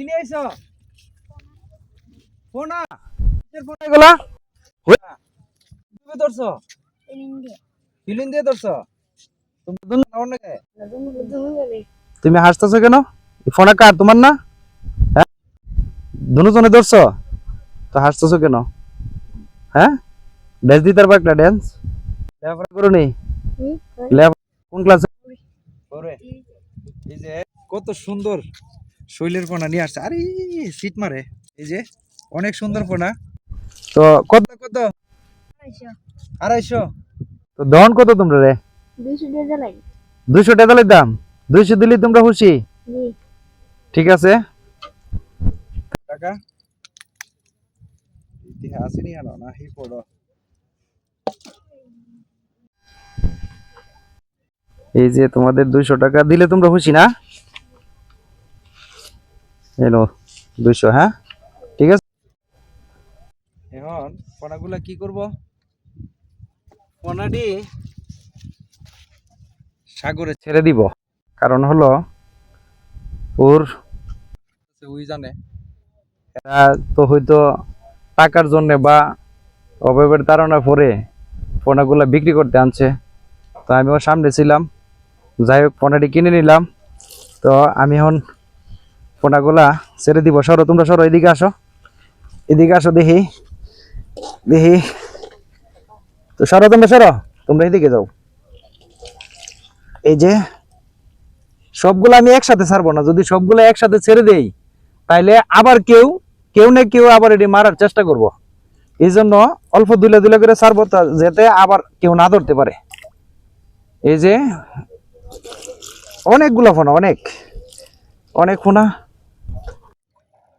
কিনে আইছো? ফোনা কিসের ফোন এগুলা? তুমি ধরছো? ফিলিং দিয়ে। ধরছো? তুমি দুন অন্য কে? তুমি হাসতেছো কেন? ফোনা কার? তোমার না? হ্যাঁ? দুজনে ধরছো? তো হাসতেছো কেন? হ্যাঁ? ড্যান্স দিতে পারবা একটা ড্যান্স লেখাপড়া করো। নি কোন ক্লাসে করে এই যে কত সুন্দর। শৈলের পোনা নিয়ে আসছে। আরে সিট মারে। এই যে অনেক সুন্দর পোনা। তো কত কত? আড়াইশো। তো দহন কত তোমরা রে? দুইশো টাকা দাম? দুইশো দিলে তোমরা খুশি? ঠিক আছে। টাকা ইতিহাস নি আনো না হি পড়ো। এই যে তোমাদের দুইশো টাকা দিলে তোমরা খুশি না? এলো দুইশো হ্যাঁ? ঠিক আছে? এখন পোনাগুলা কি করব? পোনাটি সাগরে ছেড়ে দিব। কারণ হলো ওর ওই জানে। এরা তো হয়তো টাকার জন্য বা অভাবের তাড়না পরে পোনাগুলা বিক্রি করতে আনছে। তো আমি ওর সামনে ছিলাম। যাই হোক পোনাটি কিনে নিলাম। তো আমি এখন পোনাগুলা ছেড়ে দিব। সরো, তোমরা সরো, এদিকে আসো। এদিকে আসো, দেখি। দেখি। তো সরো, তোমরা সরো। তোমরা এদিকে যাও। এই যে, সবগুলো আমি একসাথে ছাড়বো না। যদি সবগুলো একসাথে ছেড়ে দেই, তাইলে আবার কেউ কেউ না কেউ আবার এটি মারার চেষ্টা করব। এই জন্য অল্প দুলে দুলে করে ছাড়বো তা- যাতে আবার কেউ না ধরতে পারে। এই যে, অনেকগুলো ফোনা, অনেক। অনেক ফোনা।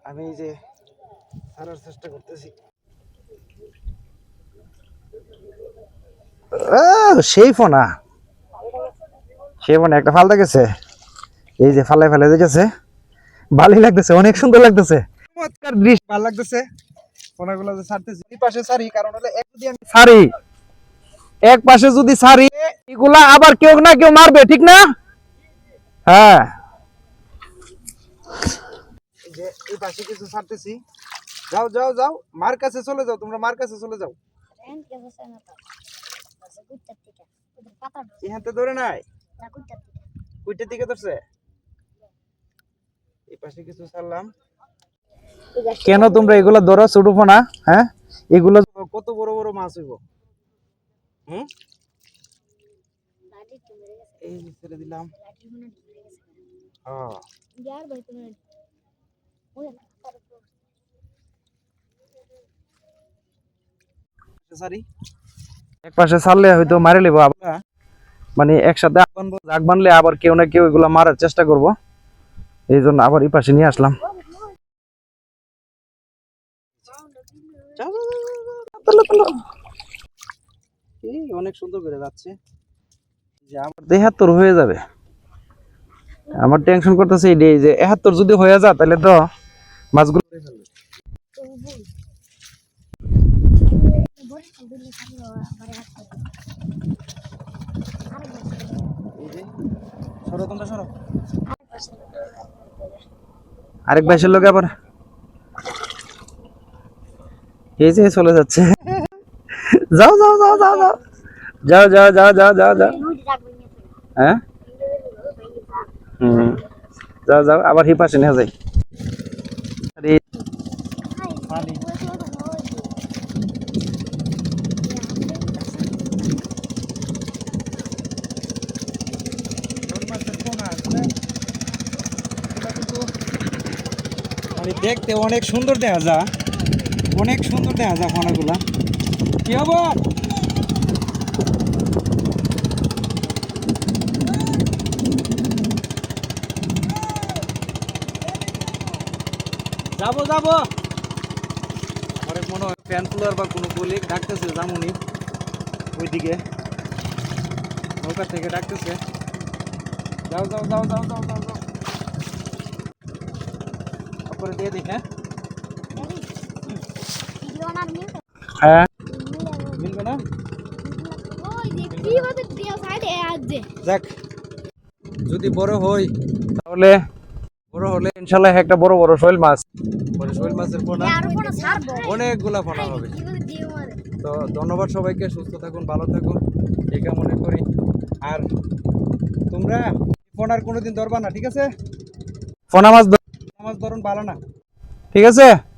আমি যে ছাড়ার চেষ্টা করতেছি। সেই ফোনা সেই ফোনা একটা ফালতে গেছে। এই যে ফালাই ফালাই গেছে ভালোই লাগতেছে, অনেক সুন্দর লাগতেছে। চমৎকার দৃশ্য। ভালো লাগতেছে। ফোনাগুলো যে ছাড়তেছি, এই পাশে ছাড়ি, কারণ হলে এক যদি আমি ছাড়ি, এক পাশে যদি ছাড়ি, এগুলা আবার কেউ না কেউ মারবে, ঠিক না? হ্যাঁ। এই এই পাশে কিছু ছাড়তেছি। যাও যাও যাও মার কাছে চলে যাও তোমরা মার কাছে চলে যাও। এখানতে ধরে নাই? কুইটের দিকে ধরছে? এই পাশে কিছু ছাড়লাম। কেন তোমরা এগুলা ধরো ছোট না হ্যাঁ? এগুলো কত বড় বড় মাছ হইব? হুম? এই ছেড়ে দিলাম। হ্যাঁ এক পাশে ছাড়লে হয়তো মারে নেব আবার। মানে একসাথে আগ বানলে আবার কেউ না কেউ এগুলো মারার চেষ্টা করব। এই জন্য আবার পাশে নিয়ে আসলাম। অনেক সুন্দর করে যাচ্ছে। আমার দেহাত্তর হয়ে যাবে। আমার টেনশন করতেছে এই যে এহাত্তর যদি হয়ে যায় তাহলে তো মাছগুলো আরেক ভাইসের লোক আবার। এই যে চলে যাচ্ছে। যাও যাও যাও যাও যাও। যাও যাও যাও যাও যাও যাও। হ্যাঁ? হুম। যাও যাও আবার হি পাশে নিয়ে যাই। পানি। মানে দেখতে অনেক সুন্দর দেখা যা। অনেক সুন্দর দেখা যা ফোনাগুলা কি হব যাব যাব। অনেক মনে হয় ফ্যান কুলার বা কোনো বলি ডাকতেছে জামুনি। ওইদিকে। নৌকা থেকে ডাকতেছে। যাও যাও যাও যাও যাও যাও যাও। তারপরে দিয়ে দিই হ্যাঁ? হ্যাঁ? মিলবে না? যাক যদি বড় হই তাহলে বড় হলে ইনশাল্লাহ একটা বড় বড় শৈল মাছ। বড় শৈল মাছের পোনা। অনেকগুলা পোনা হবে। তো ধন্যবাদ সবাইকে সুস্থ থাকুন ভালো থাকুন। এই কামনা করি। আর তোমরা পোনার কোনোদিন ধরবা না ঠিক আছে? পোনা মাছ ধর- পোনা মাছ ধরুন ভালো না। ঠিক আছে?